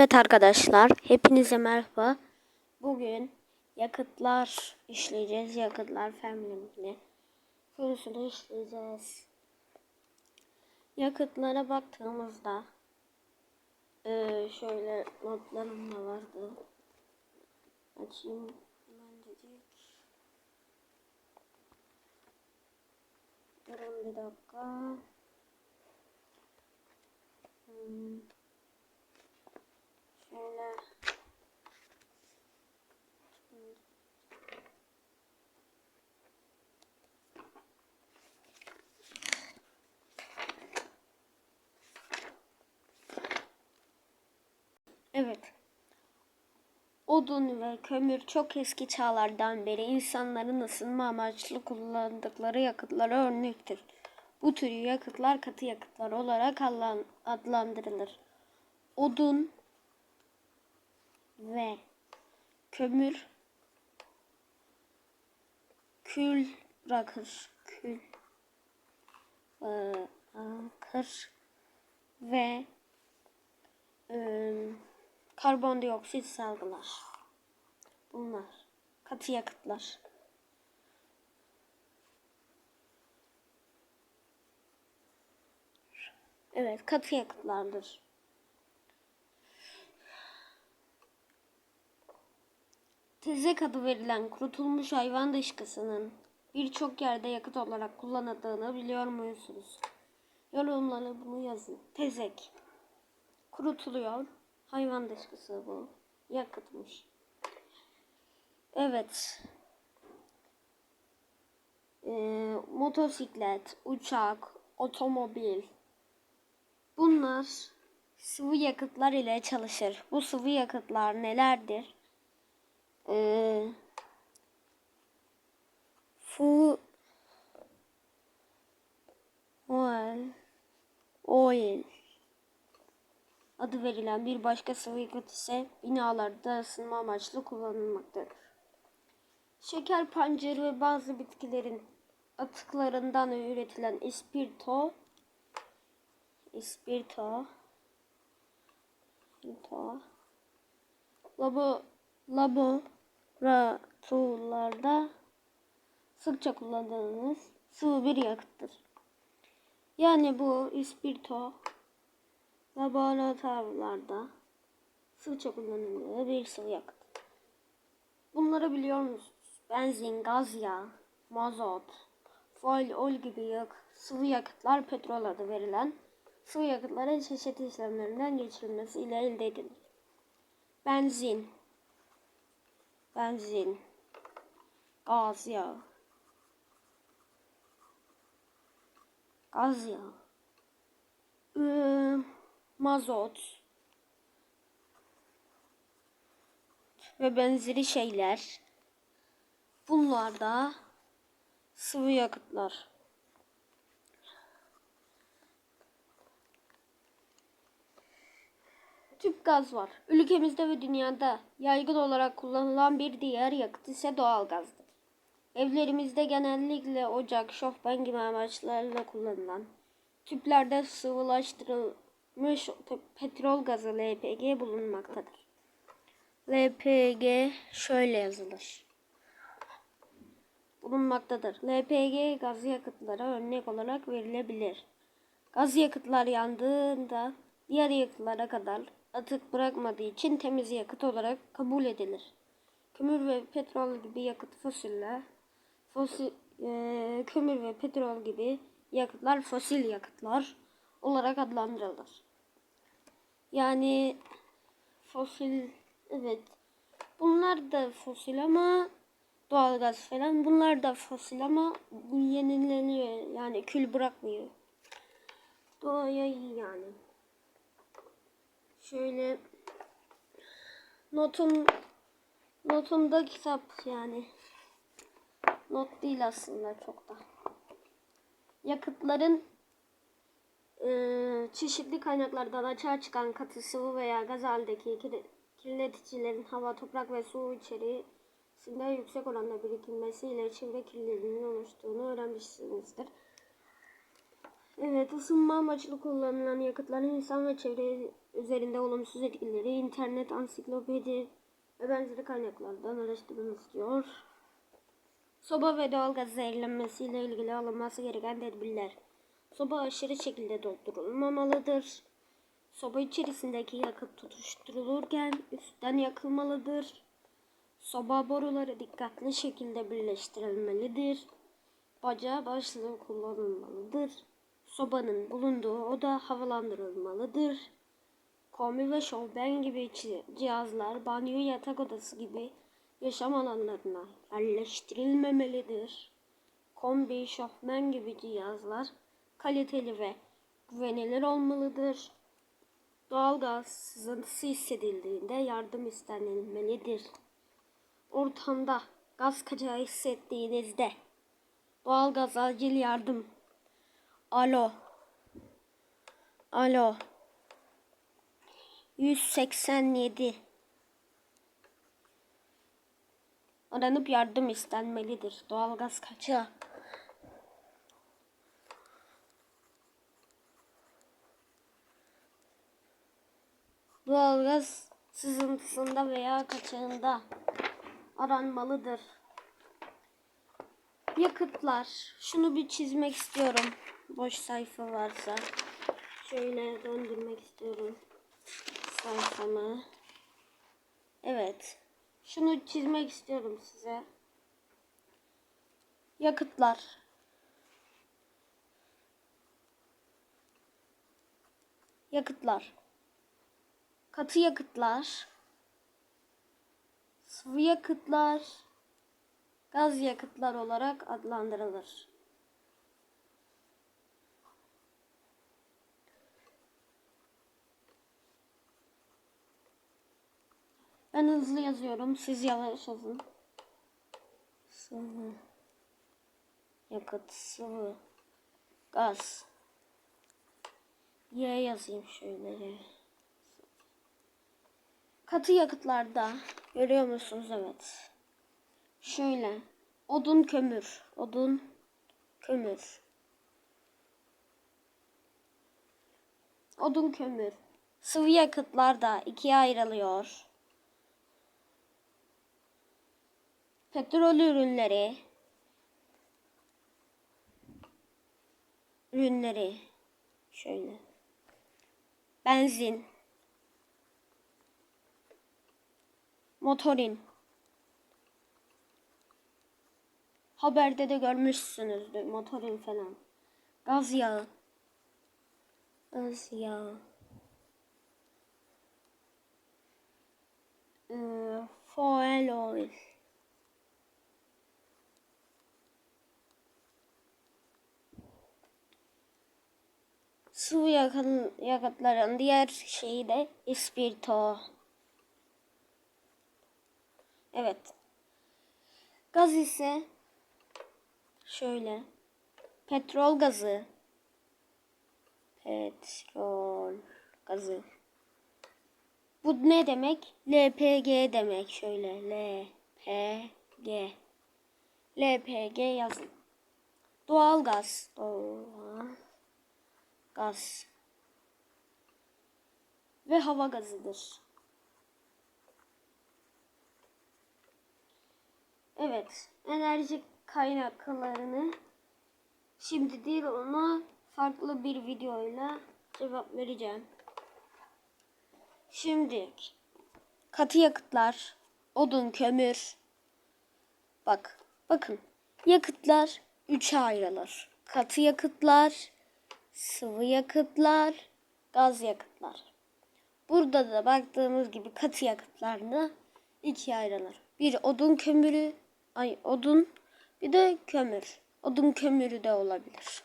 Evet arkadaşlar, hepinize merhaba. Bugün yakıtlar işleyeceğiz. Yakıtlar family konusunu işleyeceğiz. Yakıtlara baktığımızda eee, şöyle notlarım da vardı. Açayım. Durun bir dakika. Hmm. Evet. Odun ve kömür çok eski çağlardan beri insanların ısınma amaçlı kullandıkları yakıtlara örnektir. Bu tür yakıtlar katı yakıtlar olarak adlan- adlandırılır. Odun ve kömür kül bırakır. Kül bırakır ve ıı, karbondioksit salgılar. Bunlar katı yakıtlar. Evet, katı yakıtlardır. Tezek adı verilen kurutulmuş hayvan dışkısının birçok yerde yakıt olarak kullanıldığını biliyor musunuz? Yorumlara bunu yazın. Tezek. Kurutuluyor. Hayvan dışkısı bu. Yakıtmış. Evet. Ee, motosiklet, uçak, otomobil. Bunlar sıvı yakıtlar ile çalışır. Bu sıvı yakıtlar nelerdir? Ee, fu oil adı verilen bir başka sıvı yakıt ise binalarda ısınma amaçlı kullanılmaktadır. Şeker pancarı ve bazı bitkilerin atıklarından üretilen ispirto ispirto ispirto labo laboratuvarlarda sıkça kullandığınız sıvı bir yakıttır. Yani bu ispirto laboratuvarlarda sıkça kullanılıyor bir sıvı yakıt. Bunları biliyor musunuz? Benzin, gaz yağı, mazot, foil, ol gibi yak sıvı yakıtlar petrol adı verilen sıvı yakıtların çeşitli işlemlerinden geçirilmesi ile elde edilir. Benzin, benzin, gaz yağı, gaz yağı, ıı, mazot ve benzeri şeyler. Bunlar da sıvı yakıtlar. Tüp gaz var. Ülkemizde ve dünyada yaygın olarak kullanılan bir diğer yakıt ise doğalgazdır. Evlerimizde genellikle ocak, şofben gibi amaçlarla kullanılan tüplerde sıvılaştırılmış petrol gazı LPG bulunmaktadır. LPG şöyle yazılır. Bulunmaktadır. LPG gaz yakıtlara örnek olarak verilebilir. Gaz yakıtlar yandığında diğer yakıtlara kadar atık bırakmadığı için temiz yakıt olarak kabul edilir. Kömür ve petrol gibi yakıt fosiller, fosil, e, kömür ve petrol gibi yakıtlar fosil yakıtlar olarak adlandırılır. Yani fosil evet bunlar da fosil ama doğalgaz falan bunlar da fosil ama yenileniyor yani kül bırakmıyor. Doğaya iyi yani. Şöyle notum notumda kitap yani not değil aslında çok da. Yakıtların e, çeşitli kaynaklardan açığa çıkan katı sıvı veya gaz haldeki kir- kirleticilerin hava, toprak ve su içerisinde yüksek oranda birikilmesiyle çevre kirliliğinin oluştuğunu öğrenmişsinizdir. Evet, ısınma amaçlı kullanılan yakıtların insan ve çevreye e, üzerinde olumsuz etkileri internet, ansiklopedi ve benzeri kaynaklardan araştırılması diyor. Soba ve doğalgaz zehirlenmesiyle ilgili alınması gereken tedbirler. Soba aşırı şekilde doldurulmamalıdır. Soba içerisindeki yakıt tutuşturulurken üstten yakılmalıdır. Soba boruları dikkatli şekilde birleştirilmelidir. Bacağı başlığı kullanılmalıdır. Sobanın bulunduğu oda havalandırılmalıdır. Kombi ve şofben gibi cihazlar banyo yatak odası gibi yaşam alanlarına yerleştirilmemelidir. Kombi, şofben gibi cihazlar kaliteli ve güvenilir olmalıdır. Doğalgaz sızıntısı hissedildiğinde yardım istenilmelidir. Ortamda gaz kaçağı hissettiğinizde doğalgaz acil yardım. Alo. Alo. 187 aranıp yardım istenmelidir. Doğalgaz kaçağı. Doğalgaz sızıntısında veya kaçağında aranmalıdır. Yakıtlar. Şunu bir çizmek istiyorum. Boş sayfa varsa. Şöyle döndürmek istiyorum sayfamı. Evet. Şunu çizmek istiyorum size. Yakıtlar. Yakıtlar. Katı yakıtlar. Sıvı yakıtlar. Gaz yakıtlar olarak adlandırılır. Ben hızlı yazıyorum. Siz yavaş yazın. Sıvı. Yakıt, sıvı. Gaz. Y yazayım şöyle. Katı yakıtlarda görüyor musunuz? Evet. Şöyle. Odun, kömür. Odun, kömür. Odun, kömür. Sıvı yakıtlar da ikiye ayrılıyor. Petrol ürünleri. Ürünleri. Şöyle. Benzin. Motorin. Haberde de görmüşsünüzdür motorin falan. Gaz yağı. Gaz yağı. Ee, fuel oil Sıvı yakın, yakıtların diğer şeyi de ispirto. Evet. Gaz ise şöyle. Petrol gazı. Petrol gazı. Bu ne demek? LPG demek şöyle. LPG. LPG yazın. Doğal gaz. Gaz ve hava gazıdır. Evet, enerji kaynaklarını şimdi değil ona farklı bir videoyla cevap vereceğim. Şimdi katı yakıtlar, odun, kömür. Bak, bakın. Yakıtlar üçe ayrılır. Katı yakıtlar, sıvı yakıtlar, gaz yakıtlar. Burada da baktığımız gibi katı yakıtlar da ikiye ayrılır. Bir odun kömürü, ay odun, bir de kömür. Odun kömürü de olabilir.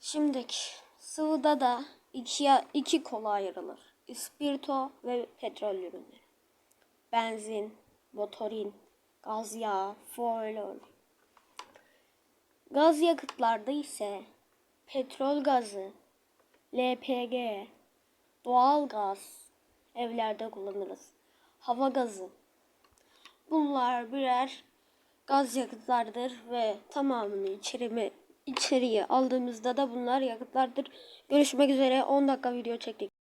Şimdiki sıvıda da ikiye, iki kola ayrılır. İspirto ve petrol ürünleri. Benzin, motorin, gaz yağı, fuel oil. Gaz yakıtlarda ise petrol gazı, LPG, doğal gaz evlerde kullanırız. Hava gazı. Bunlar birer gaz yakıtlardır ve tamamını içerime, içeriye aldığımızda da bunlar yakıtlardır. Görüşmek üzere 10 dakika video çektik.